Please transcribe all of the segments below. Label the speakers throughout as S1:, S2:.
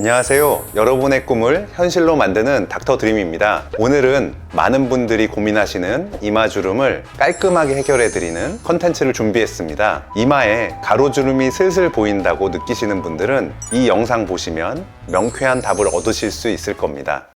S1: 안녕하세요. 여러분의 꿈을 현실로 만드는 닥터 드림입니다. 오늘은 많은 분들이 고민하시는 이마 주름을 깔끔하게 해결해 드리는 컨텐츠를 준비했습니다. 이마에 가로주름이 슬슬 보인다고 느끼시는 분들은 이 영상 보시면 명쾌한 답을 얻으실 수 있을 겁니다.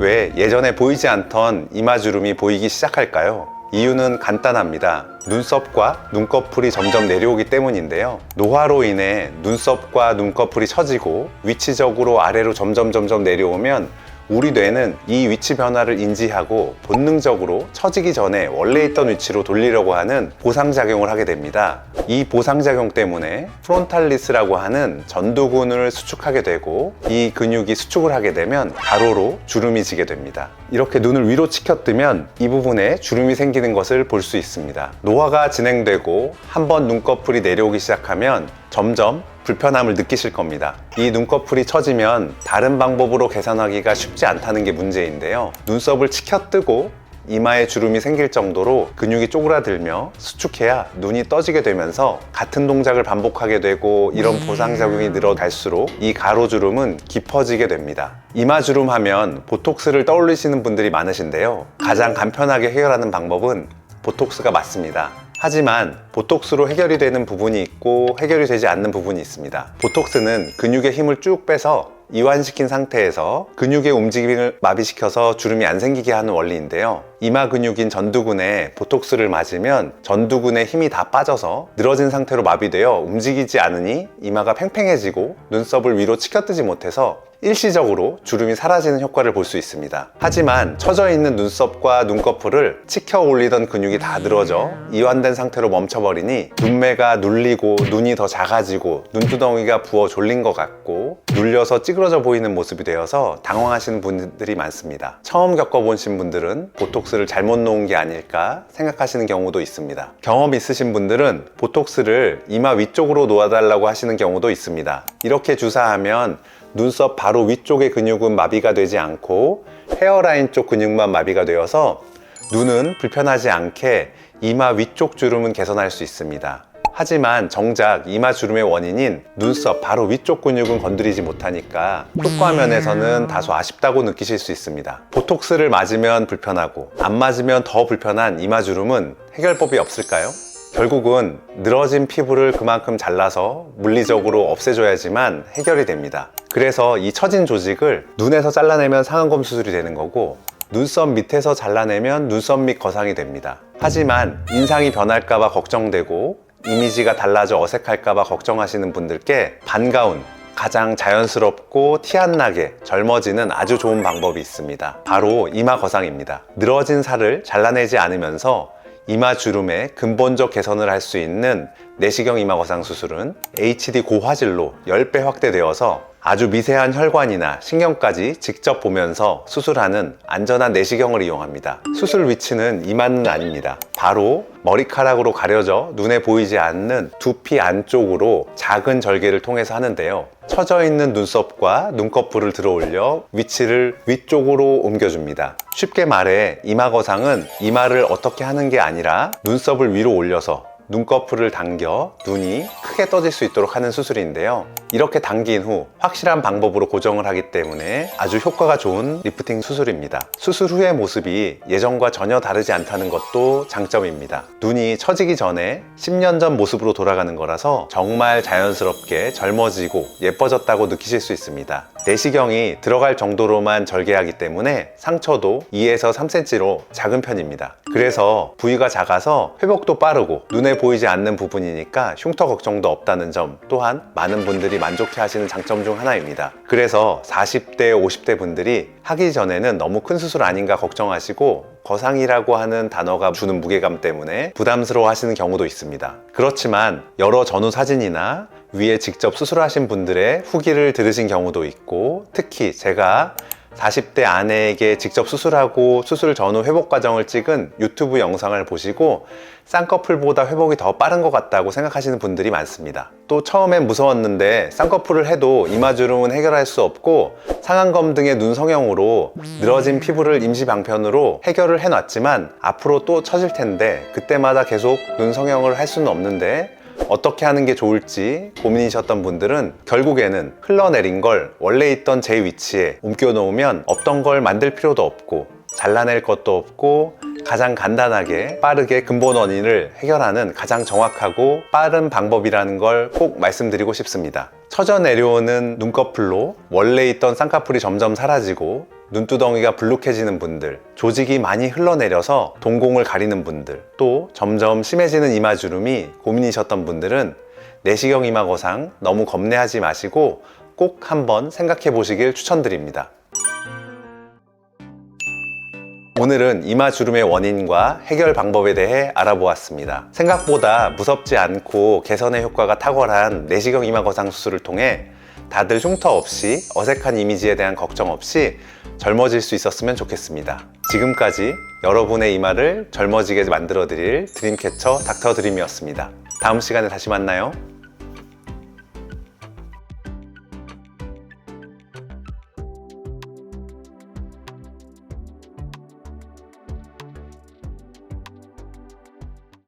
S1: 왜 예전에 보이지 않던 이마 주름이 보이기 시작할까요? 이유는 간단합니다. 눈썹과 눈꺼풀이 점점 내려오기 때문인데요. 노화로 인해 눈썹과 눈꺼풀이 처지고 위치적으로 아래로 점점 점점 내려오면 우리 뇌는 이 위치 변화를 인지하고 본능적으로 처지기 전에 원래 있던 위치로 돌리려고 하는 보상작용을 하게 됩니다. 이 보상작용 때문에 프론탈리스라고 하는 전두근을 수축하게 되고 이 근육이 수축을 하게 되면 가로로 주름이 지게 됩니다. 이렇게 눈을 위로 치켜뜨면 이 부분에 주름이 생기는 것을 볼 수 있습니다. 노화가 진행되고 한번 눈꺼풀이 내려오기 시작하면 점점 불편함을 느끼실 겁니다. 이 눈꺼풀이 처지면 다른 방법으로 개선하기가 쉽지 않다는 게 문제인데요. 눈썹을 치켜뜨고 이마에 주름이 생길 정도로 근육이 쪼그라들며 수축해야 눈이 떠지게 되면서 같은 동작을 반복하게 되고 이런 보상작용이 늘어갈수록 이 가로주름은 깊어지게 됩니다. 이마주름 하면 보톡스를 떠올리시는 분들이 많으신데요. 가장 간편하게 해결하는 방법은 보톡스가 맞습니다. 하지만 보톡스로 해결이 되는 부분이 있고 해결이 되지 않는 부분이 있습니다. 보톡스는 근육의 힘을 쭉 빼서 이완시킨 상태에서 근육의 움직임을 마비시켜서 주름이 안 생기게 하는 원리인데요. 이마 근육인 전두근에 보톡스를 맞으면 전두근의 힘이 다 빠져서 늘어진 상태로 마비되어 움직이지 않으니 이마가 팽팽해지고 눈썹을 위로 치켜뜨지 못해서 일시적으로 주름이 사라지는 효과를 볼 수 있습니다. 하지만 처져 있는 눈썹과 눈꺼풀을 치켜 올리던 근육이 다 늘어져 이완된 상태로 멈춰버리니 눈매가 눌리고 눈이 더 작아지고 눈두덩이가 부어 졸린 것 같고 눌려서 찌그러져 보이는 모습이 되어서 당황하시는 분들이 많습니다. 처음 겪어보신 분들은 보톡 스를 잘못 놓은 게 아닐까 생각하시는 경우도 있습니다. 경험 있으신 분들은 보톡스를 이마 위쪽으로 놓아달라고 하시는 경우도 있습니다. 이렇게 주사하면 눈썹 바로 위쪽의 근육은 마비가 되지 않고 헤어라인 쪽 근육만 마비가 되어서 눈은 불편하지 않게 이마 위쪽 주름은 개선할 수 있습니다. 하지만 정작 이마 주름의 원인인 눈썹 바로 위쪽 근육은 건드리지 못하니까 효과 면에서는 다소 아쉽다고 느끼실 수 있습니다. 보톡스를 맞으면 불편하고 안 맞으면 더 불편한 이마 주름은 해결법이 없을까요? 결국은 늘어진 피부를 그만큼 잘라서 물리적으로 없애줘야지만 해결이 됩니다. 그래서 이 처진 조직을 눈에서 잘라내면 상안검 수술이 되는 거고 눈썹 밑에서 잘라내면 눈썹 밑 거상이 됩니다. 하지만 인상이 변할까봐 걱정되고 이미지가 달라져 어색할까봐 걱정하시는 분들께 반가운 가장 자연스럽고 티 안 나게 젊어지는 아주 좋은 방법이 있습니다. 바로 이마 거상입니다. 늘어진 살을 잘라내지 않으면서 이마 주름의 근본적 개선을 할 수 있는 내시경 이마 거상 수술은 HD 고화질로 10배 확대되어서 아주 미세한 혈관이나 신경까지 직접 보면서 수술하는 안전한 내시경을 이용합니다. 수술 위치는 이마는 아닙니다. 바로 머리카락으로 가려져 눈에 보이지 않는 두피 안쪽으로 작은 절개를 통해서 하는데요. 처져 있는 눈썹과 눈꺼풀을 들어 올려 위치를 위쪽으로 옮겨줍니다. 쉽게 말해 이마 거상은 이마를 어떻게 하는 게 아니라 눈썹을 위로 올려서 눈꺼풀을 당겨 눈이 크게 떠질 수 있도록 하는 수술인데요. 이렇게 당긴 후 확실한 방법으로 고정을 하기 때문에 아주 효과가 좋은 리프팅 수술입니다. 수술 후의 모습이 예전과 전혀 다르지 않다는 것도 장점입니다. 눈이 처지기 전에 10년 전 모습으로 돌아가는 거라서 정말 자연스럽게 젊어지고 예뻐졌다고 느끼실 수 있습니다. 내시경이 들어갈 정도로만 절개하기 때문에 상처도 2에서 3cm로 작은 편입니다. 그래서 부위가 작아서 회복도 빠르고 보이지 않는 부분이니까 흉터 걱정도 없다는 점 또한 많은 분들이 만족해 하시는 장점 중 하나입니다. 그래서 40대, 50대 분들이 하기 전에는 너무 큰 수술 아닌가 걱정하시고 거상이라고 하는 단어가 주는 무게감 때문에 부담스러워 하시는 경우도 있습니다. 그렇지만 여러 전후 사진이나 위에 직접 수술하신 분들의 후기를 들으신 경우도 있고 특히 제가 40대 아내에게 직접 수술하고 수술 전후 회복 과정을 찍은 유튜브 영상을 보시고 쌍꺼풀보다 회복이 더 빠른 것 같다고 생각하시는 분들이 많습니다. 또 처음엔 무서웠는데 쌍꺼풀을 해도 이마주름은 해결할 수 없고 상안검 등의 눈 성형으로 늘어진 피부를 임시 방편으로 해결을 해놨지만 앞으로 또 처질 텐데 그때마다 계속 눈 성형을 할 수는 없는데 어떻게 하는 게 좋을지 고민이셨던 분들은 결국에는 흘러내린 걸 원래 있던 제 위치에 옮겨 놓으면 없던 걸 만들 필요도 없고 잘라낼 것도 없고 가장 간단하게 빠르게 근본 원인을 해결하는 가장 정확하고 빠른 방법이라는 걸 꼭 말씀드리고 싶습니다. 처져 내려오는 눈꺼풀로 원래 있던 쌍꺼풀이 점점 사라지고 눈두덩이가 불룩해지는 분들, 조직이 많이 흘러내려서 동공을 가리는 분들, 또 점점 심해지는 이마 주름이 고민이셨던 분들은 내시경 이마 거상 너무 겁내하지 마시고 꼭 한번 생각해 보시길 추천드립니다. 오늘은 이마 주름의 원인과 해결 방법에 대해 알아보았습니다. 생각보다 무섭지 않고 개선의 효과가 탁월한 내시경 이마 거상 수술을 통해 다들 흉터 없이 어색한 이미지에 대한 걱정 없이 젊어질 수 있었으면 좋겠습니다. 지금까지 여러분의 이마를 젊어지게 만들어 드릴 드림캐쳐 닥터 드림이었습니다. 다음 시간에 다시 만나요.